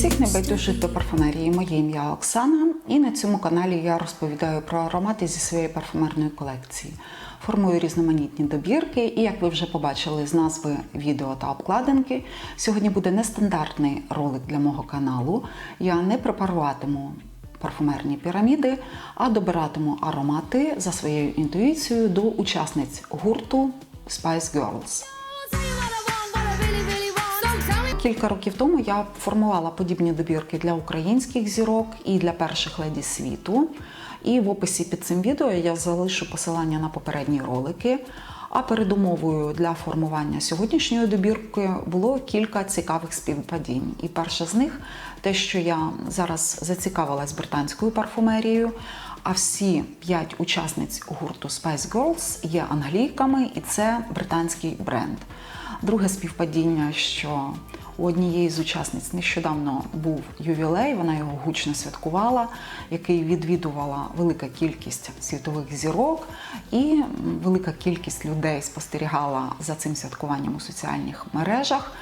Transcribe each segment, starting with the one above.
всіх небайдужих до парфумерії. Моє ім'я Оксана, і на цьому каналі я розповідаю про аромати зі своєї парфумерної колекції. Формую різноманітні добірки, і як ви вже побачили з назви відео та обкладинки, сьогодні буде нестандартний ролик для мого каналу. Я не препаруватиму парфумерні піраміди, а добиратиму аромати за своєю інтуїцією до учасниць гурту Spice Girls. Кілька років тому я формувала подібні добірки для українських зірок і для перших леді світу. І в описі під цим відео я залишу посилання на попередні ролики. А передумовою для формування сьогоднішньої добірки було кілька цікавих співпадінь. І перше з них те, що я зараз зацікавилась британською парфумерією, а всі п'ять учасниць гурту Spice Girls є англійками, і це британський бренд. Друге співпадіння, що у однієї з учасниць нещодавно був ювілей, вона його гучно святкувала, який відвідувала велика кількість світових зірок, і велика кількість людей спостерігала за цим святкуванням у соціальних мережах.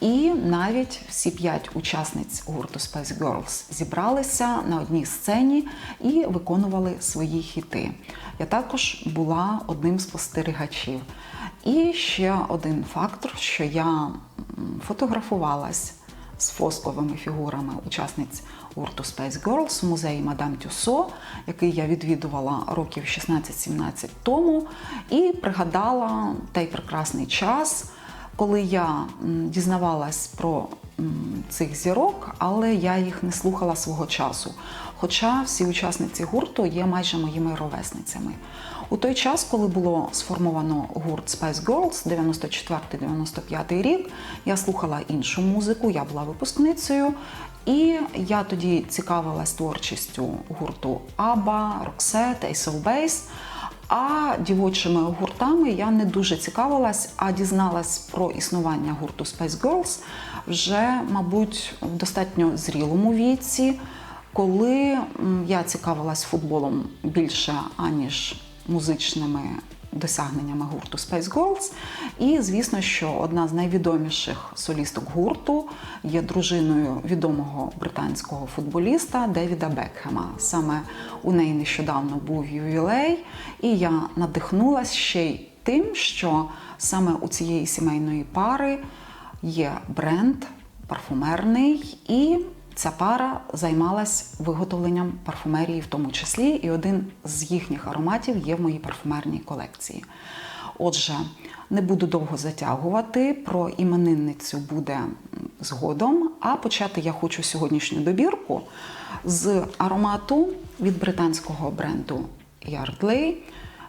І навіть всі п'ять учасниць гурту Spice Girls зібралися на одній сцені і виконували свої хіти. Я також була одним з спостерігачів. І ще один фактор, що я фотографувалась з фосковими фігурами учасниць гурту Space Girls в музеї Мадам Тюсо, який я відвідувала років 16-17 тому, і пригадала той прекрасний час, коли я дізнавалась про цих зірок, але я їх не слухала свого часу. Хоча всі учасниці гурту є майже моїми ровесницями. У той час, коли було сформовано гурт Spice Girls 94-95 рік, я слухала іншу музику, я була випускницею, і я тоді цікавилась творчістю гурту ABBA, Roxette, Ace of Base. А дівочими гуртами я не дуже цікавилась, а дізналась про існування гурту Spice Girls вже, мабуть, в достатньо зрілому віці, коли я цікавилась футболом більше аніж музичними досягненнями гурту Space Girls. І, звісно, що одна з найвідоміших солісток гурту є дружиною відомого британського футболіста Девіда Бекхема. Саме у неї нещодавно був ювілей, і я надихнулася ще й тим, що саме у цієї сімейної пари є бренд парфумерний і Ця пара займалась виготовленням парфумерії, в тому числі, і один з їхніх ароматів є в моїй парфумерній колекції. Отже, не буду довго затягувати, про іменинницю буде згодом. А почати я хочу сьогоднішню добірку з аромату від британського бренду Yardley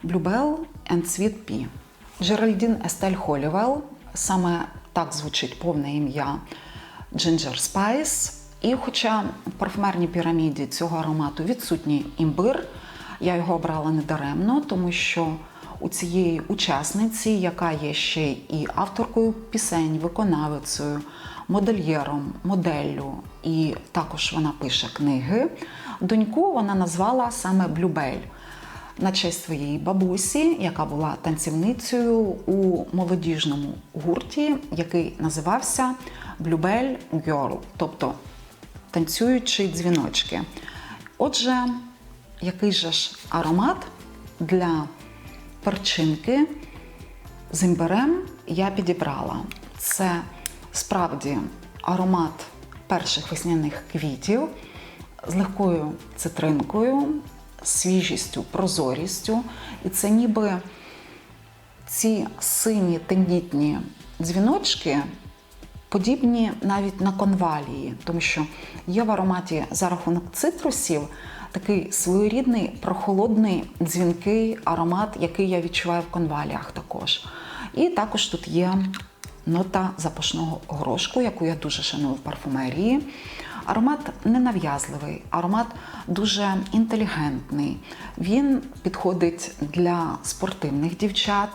Bluebell and Sweet Pea. Джеральдін Естель Холівел, саме так звучить повне ім'я Ginger Spice. І хоча в парфумерній піраміді цього аромату відсутній імбир, я його обрала недаремно, тому що у цієї учасниці, яка є ще і авторкою пісень, виконавицею, модельєром, моделлю, і також вона пише книги, доньку вона назвала саме Блюбель. На честь своєї бабусі, яка була танцівницею у молодіжному гурті, який називався Bluebell Girl, тобто танцюючі дзвіночки. Отже, який же ж аромат для перчинки з імбирем я підібрала. Це справді аромат перших весняних квітів з легкою цитринкою, свіжістю, прозорістю. І це ніби ці сині тендітні дзвіночки подібні навіть на конвалії, тому що є в ароматі за рахунок цитрусів такий своєрідний прохолодний дзвінкий аромат, який я відчуваю в конваліях також. І також тут є нота запашного горошку, яку я дуже шаную в парфумерії. Аромат ненав'язливий, аромат дуже інтелігентний. Він підходить для спортивних дівчат,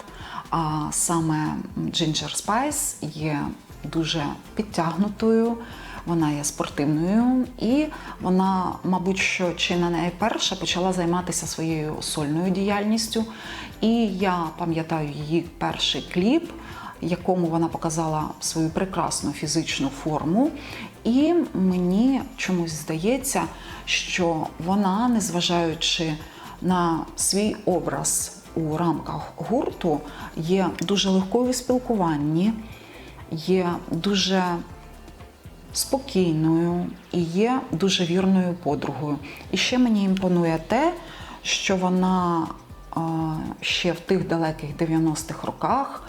а саме Ginger Spice є дуже підтягнутою, вона є спортивною, і вона, мабуть, що чи не найперша почала займатися своєю сольною діяльністю. І я пам'ятаю її перший кліп. якому вона показала свою прекрасну фізичну форму. І мені чомусь здається, що вона, незважаючи на свій образ у рамках гурту, є дуже легкою в спілкуванні, є дуже спокійною і є дуже вірною подругою. І ще мені імпонує те, що вона е, ще в тих далеких 90-х роках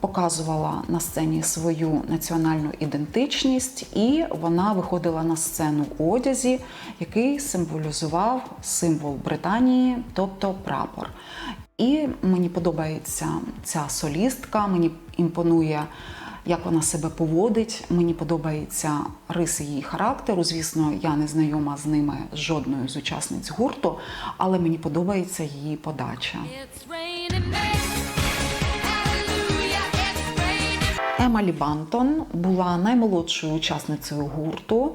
показувала на сцені свою національну ідентичність, і вона виходила на сцену у одязі, який символізував символ Британії, тобто прапор. І мені подобається ця солістка, мені імпонує як вона себе поводить. Мені подобаються риси її характеру. Звісно, я не знайома з ними з жодною з учасниць гурту, але мені подобається її подача. Емалі Бантон була наймолодшою учасницею гурту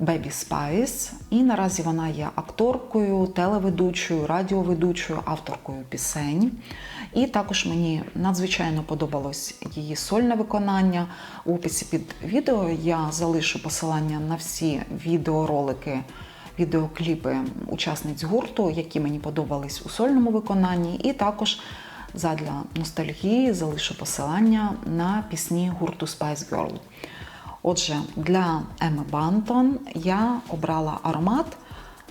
Baby Spice, і наразі вона є акторкою, телеведучою, радіоведучою, авторкою пісень. І також мені надзвичайно подобалось її сольне виконання. У описі під відео я залишу посилання на всі відеоролики, відеокліпи учасниць гурту, які мені подобались у сольному виконанні, і також задля ностальгії залишу посилання на пісні гурту Spice Girl. Отже, для Еми Бантон я обрала аромат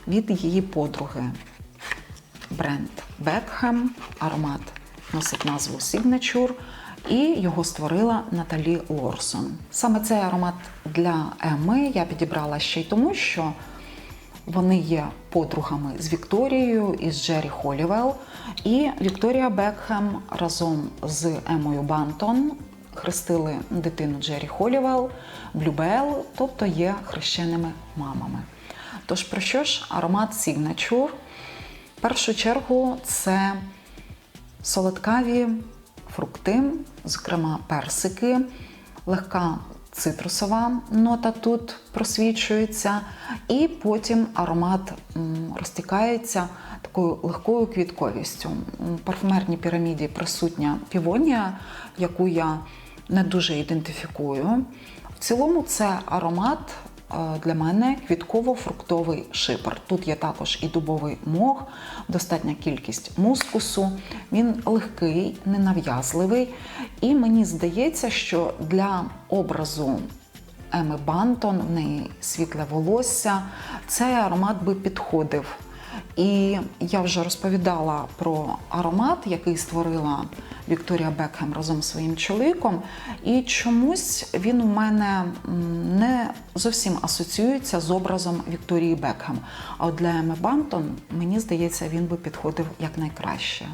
від її подруги. Бренд Beckham. Аромат носить назву Signature, і його створила Наталі Лорсон. Саме цей аромат для Еми я підібрала ще й тому, що вони є подругами з Вікторією і з Джері Холівел. І Вікторія Бекхем разом з Емою Бантон хрестили дитину Джері Холівел, Блюбел, тобто є хрещеними мамами. Тож про що ж аромат Signature? В першу чергу це солодкаві фрукти, зокрема персики, легка цитрусова нота тут просвічується, і потім аромат розтікається такою легкою квітковістю. В парфумерній піраміді присутня півонія, яку я не дуже ідентифікую. В цілому це аромат е, для мене квітково-фруктовий шипер. Тут є також і дубовий мох, достатня кількість мускусу. Він легкий, ненав'язливий. І мені здається, що для образу Еми Бантон, в неї світле волосся, цей аромат би підходив. І я вже розповідала про аромат, який створила Вікторія Бекхем разом зі своїм чоловіком. І чомусь він у мене не зовсім асоціюється з образом Вікторії Бекхем. А от для Еми Бантон, мені здається, він би підходив якнайкраще.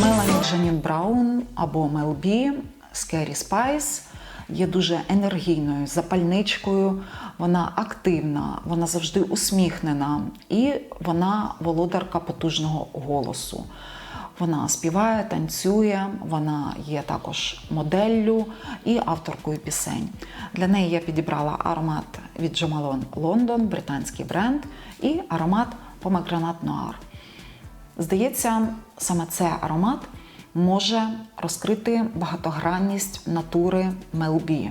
Мелані Джанін Браун або Мел Бі Scary Spice є дуже енергійною, запальничкою. Вона активна, вона завжди усміхнена, і вона володарка потужного голосу. Вона співає, танцює, вона є також моделлю і авторкою пісень. Для неї я підібрала аромат від Malone London, британський бренд, і аромат Pomegranate Noir. Здається, саме цей аромат може розкрити багатогранність натури Мелбі.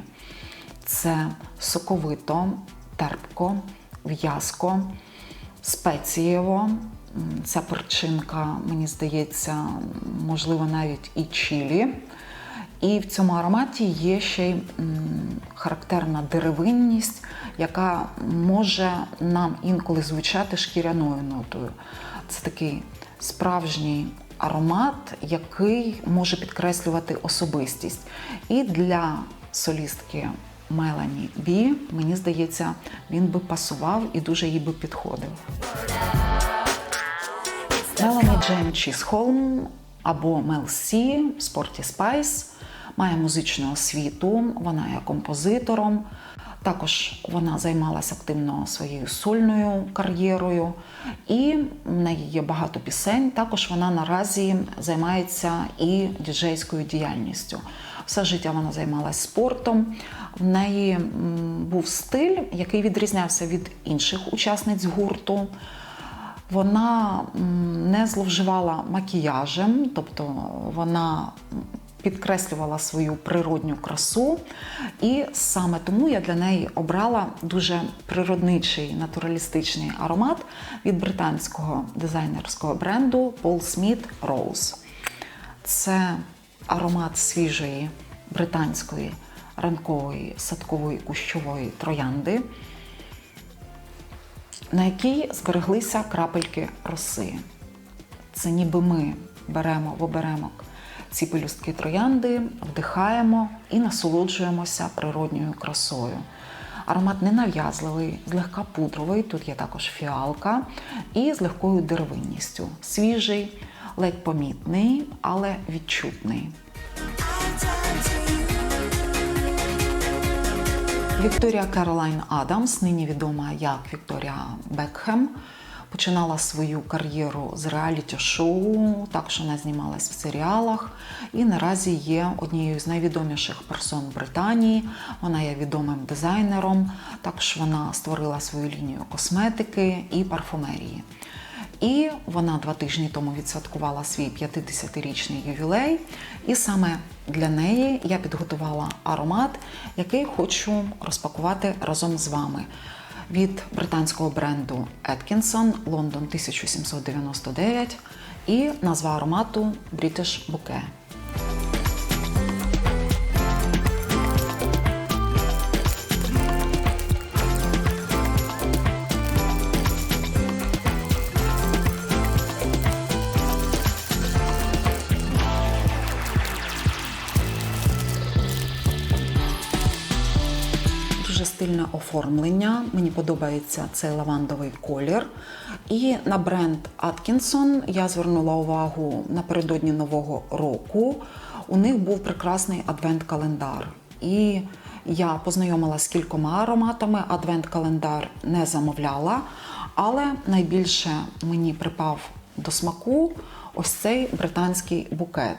Це соковито, терпко, в'язко, спецієво. Ця перчинка, мені здається, можливо, навіть і чилі. І в цьому ароматі є ще й характерна деревинність, яка може нам інколи звучати шкіряною нотою. Це такий справжній аромат, який може підкреслювати особистість. І для солістки Мелані Бі, мені здається, він би пасував і дуже їй би підходив. Мелані Джейн Чісхолм або Мел Сі Спорті Спайс має музичну освіту, вона є композитором. Також вона займалася активно своєю сольною кар'єрою, і в неї є багато пісень. Також вона наразі займається і діджейською діяльністю. Все життя вона займалася спортом. В неї був стиль, який відрізнявся від інших учасниць гурту. Вона не зловживала макіяжем, тобто вона підкреслювала свою природню красу, і саме тому я для неї обрала дуже природничий натуралістичний аромат від британського дизайнерського бренду Paul Smith Rose. Це аромат свіжої британської ранкової садкової кущової троянди, на якій збереглися крапельки роси. Це ніби ми беремо в оберемок ці пелюстки троянди, вдихаємо і насолоджуємося природньою красою. Аромат ненав'язливий, злегка пудровий, тут є також фіалка, і з легкою деревинністю. Свіжий, ледь помітний, але відчутний. Вікторія Керолайн Адамс, нині відома як Вікторія Бекхем, починала свою кар'єру з реаліті-шоу, також вона знімалась в серіалах і наразі є однією з найвідоміших персон Британії. Вона є відомим дизайнером. Також вона створила свою лінію косметики і парфумерії. І вона два тижні тому відсвяткувала свій 50-річний ювілей. І саме для неї я підготувала аромат, який хочу розпакувати разом з вами. Від британського бренду Atkinson Лондон 1799 і назва аромату British Bouquet. Стильне оформлення. Мені подобається цей лавандовий колір. І на бренд Atkinson я звернула увагу напередодні нового року. У них був прекрасний адвент-календар. І я познайомилася з кількома ароматами. Адвент-календар не замовляла, але найбільше мені припав до смаку ось цей британський букет.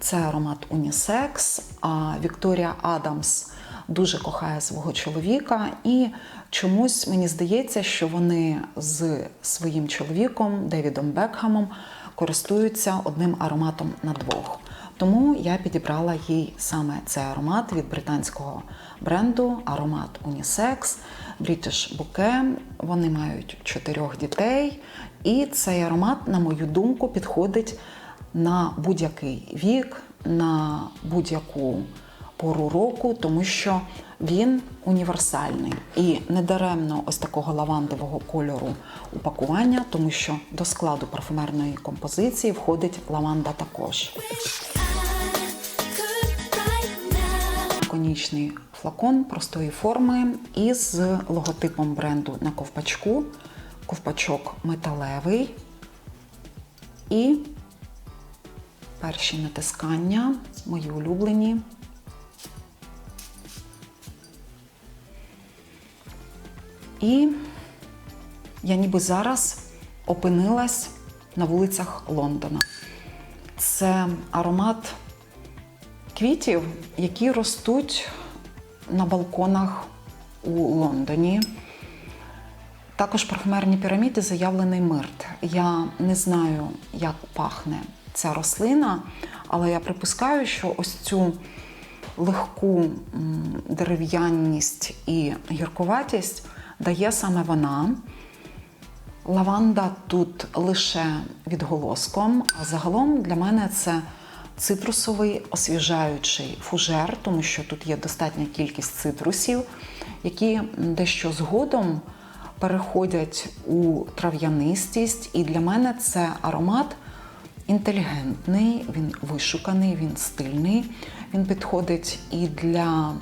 Це аромат Унісекс, а Вікторія Адамс дуже кохає свого чоловіка, і чомусь мені здається, що вони з своїм чоловіком Девідом Бекхамом користуються одним ароматом на двох. Тому я підібрала їй саме цей аромат від британського бренду аромат Unisex British Bouquet. Вони мають чотирьох дітей, і цей аромат, на мою думку, підходить на будь-який вік, на будь-яку пору року, тому що він універсальний і недаремно ось такого лавандового кольору упакування, тому що до складу парфумерної композиції входить лаванда також. Конічний флакон простої форми із логотипом бренду на ковпачку. Ковпачок металевий і перші натискання, мої улюблені. І я ніби зараз опинилась на вулицях Лондона. Це аромат квітів, які ростуть на балконах у Лондоні. Також парфумерні піраміди заявлений мирт. Я не знаю, як пахне ця рослина, але я припускаю, що ось цю легку дерев'яність і гіркуватість дає саме вона. Лаванда тут лише відголоском, а загалом для мене це цитрусовий освіжаючий фужер, тому що тут є достатня кількість цитрусів, які дещо згодом переходять у трав'янистість. І для мене це аромат інтелігентний, він вишуканий, він стильний. Він підходить і для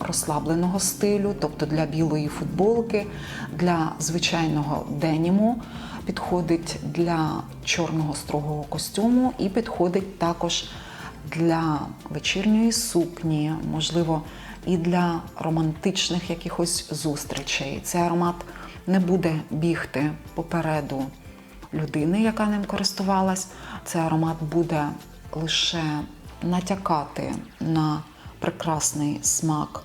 розслабленого стилю, тобто для білої футболки, для звичайного деніму, підходить для чорного строгого костюму і підходить також для вечірньої сукні, можливо, і для романтичних якихось зустрічей. Цей аромат не буде бігти попереду людини, яка ним користувалась. Цей аромат буде лише натякати на прекрасний смак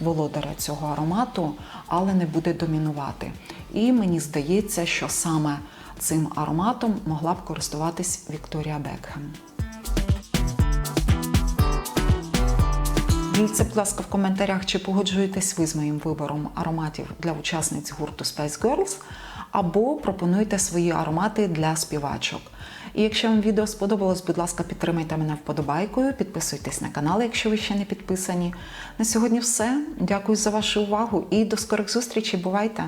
володаря цього аромату, але не буде домінувати. І мені здається, що саме цим ароматом могла б користуватись Вікторія Бекхем. Діліться, будь ласка, в коментарях, чи погоджуєтесь ви з моїм вибором ароматів для учасниць гурту Spice Girls, або пропонуйте свої аромати для співачок. І якщо вам відео сподобалось, будь ласка, підтримайте мене вподобайкою, підписуйтесь на канал, якщо ви ще не підписані. На сьогодні все. Дякую за вашу увагу і до скорих зустрічей. Бувайте!